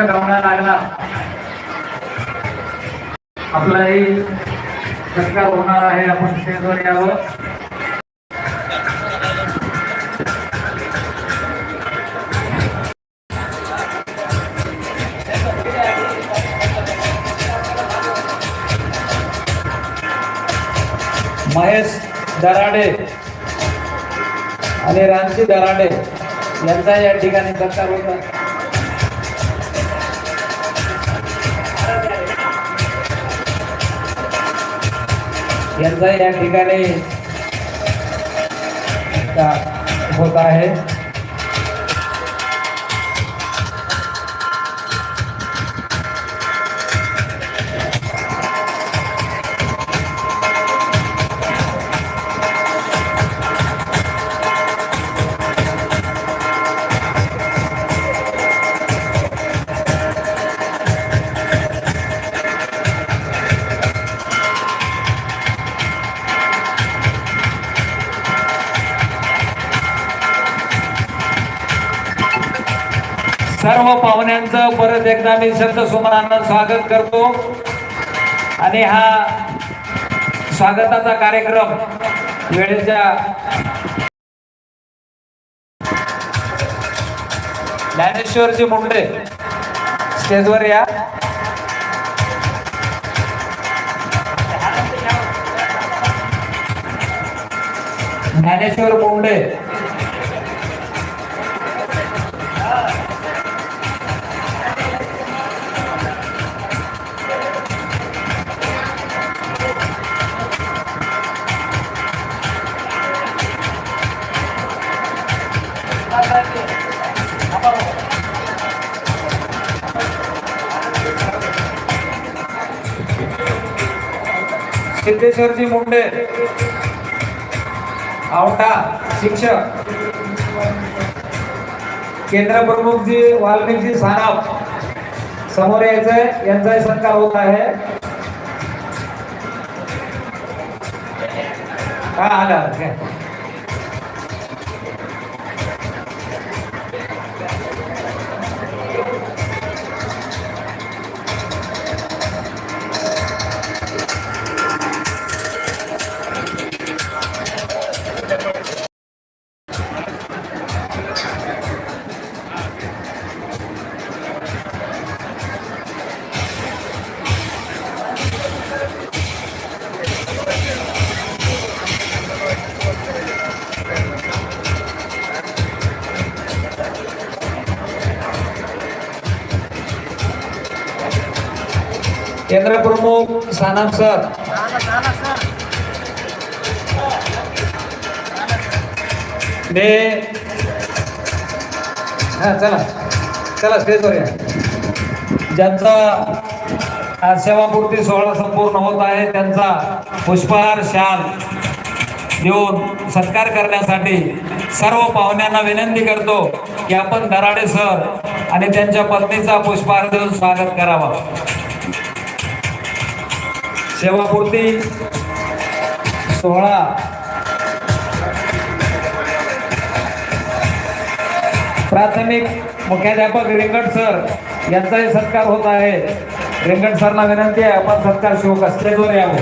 गवळा लागला. आपलाही सत्कार होणार आहे. आपण स्टेजवर यावं महेश दराडे आणि रामजी दराडे यांचा या ठिकाणी सत्कार होता यांचा या ठिकाणी होत आहे. सर्व पाहुण्यांचं परत एकदा मी संत सुमरांना स्वागत करतो. आणि हा स्वागताचा कार्यक्रम वेळेच्या ज्ञानेश्वरजी मुंडे स्टेजवर या. ज्ञानेश्वर मुंडे. सिद्धेश्वरजी मुंडे. आवटा शिक्षक. केंद्र प्रमुख जी वाल्मिकजी सानप. समोर यायचंय यांचाही सत्कार होत आहे. काय आला केंद्रप्रमुख केंद्र प्रमुख सानप सर. ने हा चला. चला स्टेजवर या. ज्यांचा आज सेवापूर्ती सोहळा संपूर्ण होत आहे त्यांचा पुष्पहार शाल देऊन सत्कार करण्यासाठी सर्व पाहुण्यांना विनंती करतो की आपण दराडे सर आणि त्यांच्या पत्नीचा पुष्पहार देऊन स्वागत करावा. सेवापूर्ती सोहळा. प्राथमिक मुख्याध्यापक रिंगण सर यांचाही सत्कार होत आहे. रिंगण सरला विनंती आहे आपण सत्कार शिवक स्टेजवर यावं.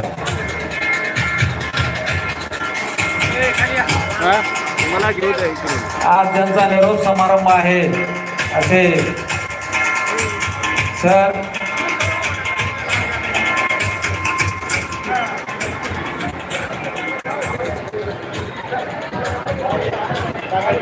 आज त्यांचा निरोप समारंभ आहे असे सर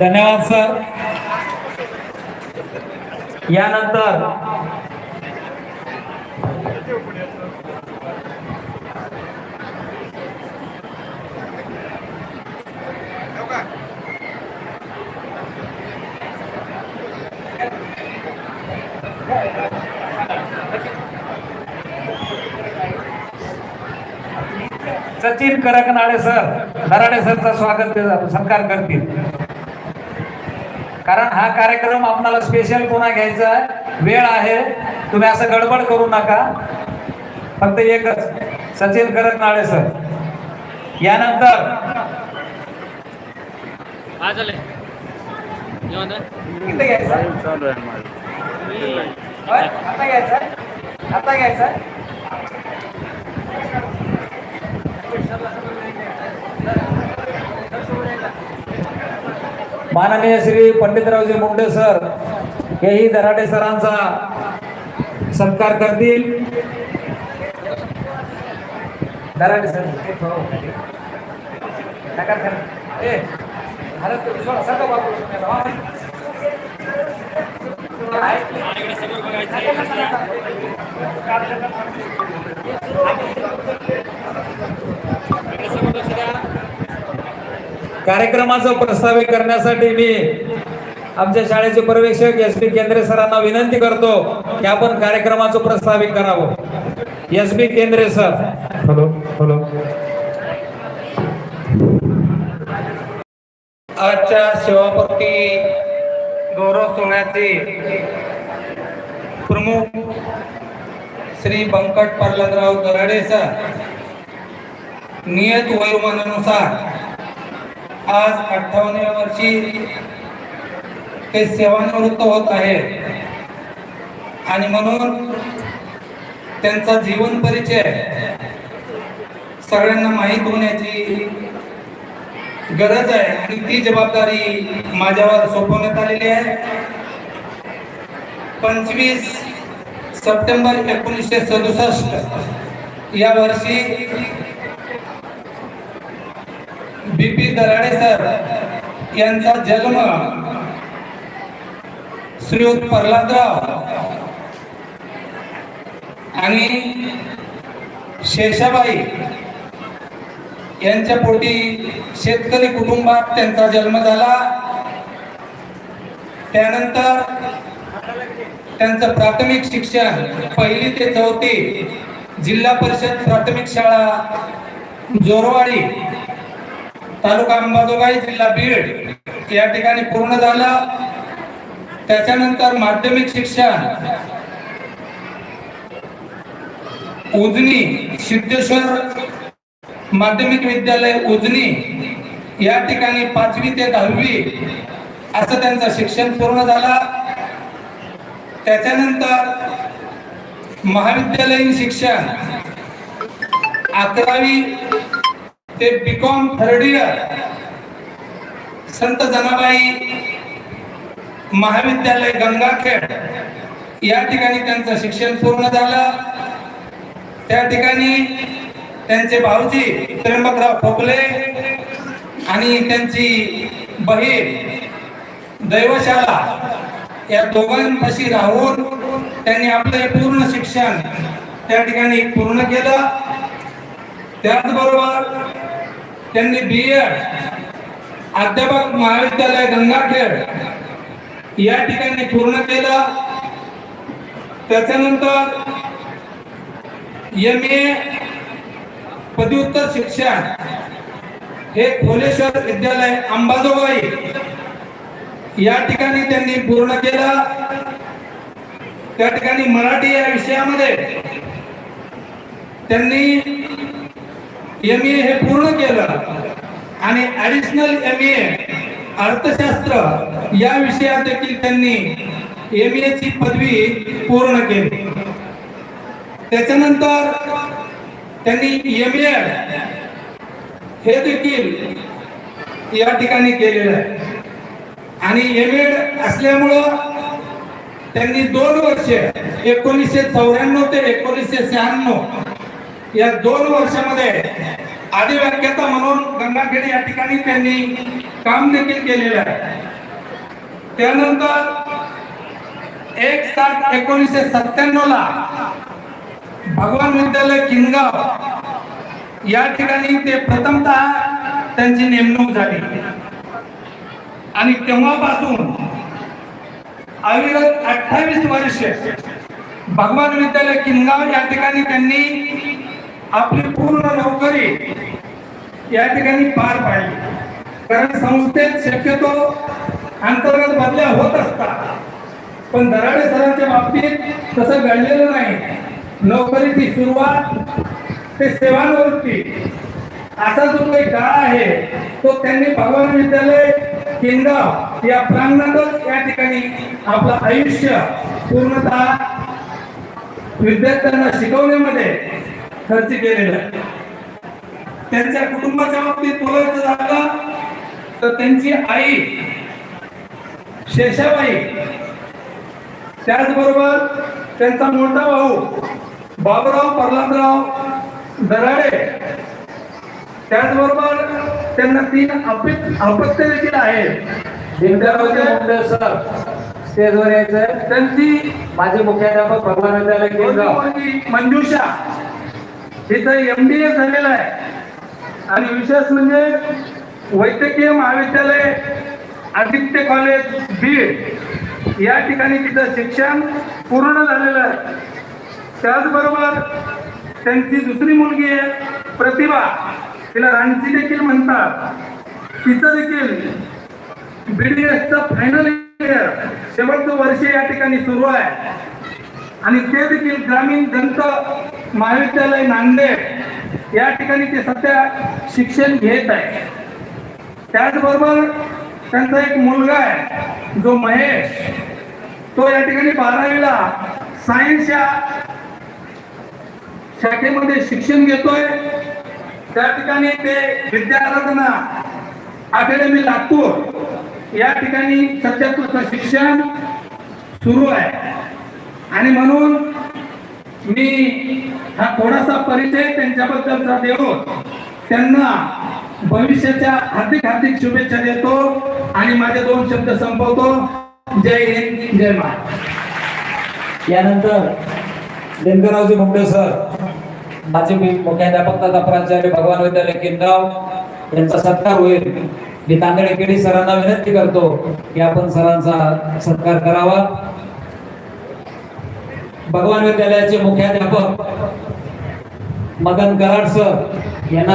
धन्यवाद सर यानंतर सचिन करकनाडे सर नराडे सरचा स्वागत सत्कार करतील. कारण हा कार्यक्रम आपणाला स्पेशल पुन्हा घ्यायचा आहे? वेळ आहे. तुम्ही असं गडबड करू नका. फक्त एकच सचिन करकनाळे सर यानंतर घ्यायचं? आता घ्यायचं? आता घ्यायचं? माननीय श्री पंडितरावजी मुंडे सर हेही दराडे सरांचा सत्कार करतील. दराडे सर हे थोडं होतं. नका करा. ए, अरे तू सोडा, सरका बाबू. कार्यक्रमाचं प्रस्तावित करण्यासाठी मी आमच्या शाळेचे पर्यवेक्षक एस पी केंद्रे सरांना विनंती करतो की आपण कार्यक्रमाचं प्रस्तावित करावं. एस बी केंद्रे सर. Hello hello. आजच्या सेवापूर्ती गौरव सोहळ्याचे प्रमुख श्री बंकट प्रल्हादराव दराडे सर. नियत वयोमानानुसार आज अठ्ठावन्नव्या वर्षी ते सेवानिवृत्त होत आहेत आणि म्हणून त्यांचा जीवन परिचय सगळ्यांना माहीत होण्याची गरज आहे. आणि ती जबाबदारी माझ्यावर सोपवण्यात आलेली आहे. पंचवीस सप्टेंबर एकोणीसशे सदुसष्ट या वर्षी बी पी दराडे सर यांचा जन्म श्रीयुत प्रल्हादराव. आणि शेषाबाई यांच्या पोटी शेतकरी कुटुंबात त्यांचा जन्म झाला. त्यानंतर त्यांचं प्राथमिक शिक्षण पहिली ते चौथी जिल्हा परिषद प्राथमिक शाळा जोरवाडी तालुका अंबाजोगाई जिल्हा बीड. या ठिकाणी पूर्ण झालं. त्याच्यानंतर माध्यमिक शिक्षण. उजनी सिद्धेश्वर माध्यमिक विद्यालय उजनी. या ठिकाणी पाचवी ते दहावी असं त्यांचं शिक्षण पूर्ण झालं. त्याच्यानंतर महाविद्यालयीन शिक्षण. अकरावी ते BCom third year Sant Janabai महाविद्यालय गंगाखेड. या ठिकाणी त्यांचं शिक्षण पूर्ण झालं. त्या ठिकाणी त्यांचे भाऊजी त्र्यंबकराव खोकले आणि त्यांची बहीण दैवशाला या दोघांपाशी राहून त्यांनी आपले पूर्ण शिक्षण त्या ठिकाणी पूर्ण केलं. त्याचबरोबर त्यांनी बी एड अध्यापक महाविद्यालय गंगाखेड या ठिकाणी पूर्ण केलं. त्याच्यानंतर एम ए पदव्युत्तर शिक्षण हे खोलेश्वर विद्यालय अंबाजोगाई या ठिकाणी त्यांनी पूर्ण केलं. त्या ठिकाणी मराठी या विषयामध्ये त्यांनी एम ए हे पूर्ण केलं. आणि ऍडिशनल एम ए अर्थशास्त्र या विषयात देखील त्यांनी एम ए ची पदवी पूर्ण केली. त्याच्यानंतर त्यांनी एम ए हे देखील या ठिकाणी केलेलं आहे. आणि एम एड असल्यामुळं त्यांनी दोन वर्षे एकोणीसशे चौऱ्याण्णव ते एकोणीसशे शहाण्णव या दोन वर्षामध्ये आदिव्याख्याता म्हणून गंगाखेड या ठिकाणी त्यांनी काम देखील केलेलं आहे. त्यानंतर एक सात एकोणीसशे सत्त्याण्णव ला भगवान विद्यालय किनगाव या ठिकाणी ते प्रथमतः त्यांची नेमणूक झाली. आणि तेव्हापासून अविरत अठ्ठावीस वर्ष भगवान विद्यालय किनगाव या ठिकाणी त्यांनी आपली पूर्ण नोकरी या ठिकाणी पार पाडली. कारण संस्थेत शक्यतो अंतर्गत बदल्या होत असतात. पण दराडे सरांच्या बाबतीत तसं घडलेलं नाही. नोकरीची सुरुवात ते सेवानिवृत्ती. असा जो काही काळ आहे तो त्यांनी भगवान विद्यालय केंगाव या प्रांगणातच या ठिकाणी आपलं आयुष्य पूर्णतः विद्यार्थ्यांना शिकवण्यामध्ये खर्च केलेला. त्यांच्या कुटुंबाच्या बाबतीत बोलायचं झालं तर त्यांची आई शेषाबाई त्याचबरोबर त्यांचा मोठा भाऊ बाबुराव प्रल्हादराव दराडे त्याचबरोबर त्यांना तीन अपत्य अपत्य देखील आहेत. सर स्टेजवर यायचंय. त्यांची माझे मुख्याध्यापक भगवान मंजुषा. हिचं एम डी ए झालेलं आहे. आणि विशेष म्हणजे वैद्यकीय महाविद्यालय आदित्य कॉलेज बीड या ठिकाणी तिचं शिक्षण पूर्ण झालेलं आहे. त्याचबरोबर त्यांची दुसरी मुलगी आहे प्रतिभा. तिला रांची देखील म्हणतात. तिचं देखील बीडीएसचं फायनल इयर शेवटचं वर्ष या ठिकाणी सुरू आहे. आणि ते देखील ग्रामीण दंत महाविद्यालय नांदेड या ठिकाणी ते सध्या शिक्षण घेत आहे. त्याचबरोबर त्यांचा एक मुलगा आहे जो महेश तो या ठिकाणी बारावीला सायन्स या शाखेमध्ये शिक्षण घेतोय. त्या ठिकाणी ते विद्याराधना अकॅडमी लातूर या ठिकाणी सध्या तुझं शिक्षण सुरू आहे. आणि म्हणून मी हा थोडासा परिचय त्यांच्याबद्दलचा देऊन त्यांना भविष्याच्या हार्दिक हार्दिक शुभेच्छा देतो आणि माझे दोन शब्द संपवतो. जय हिंद जय महाराष्ट्र. यानंतर लिंगरावजी मुंडे सर माझे मुख्याध्यापक तथा प्राचार्य भगवान विद्यालय केंद्राव यांचा सत्कार होईल. मी तांदळे केडी सरांना विनंती करतो की आपण सरांचा सत्कार करावा. भगवान विद्यालयाचे मुख्याध्यापक मदन कराड सर यांना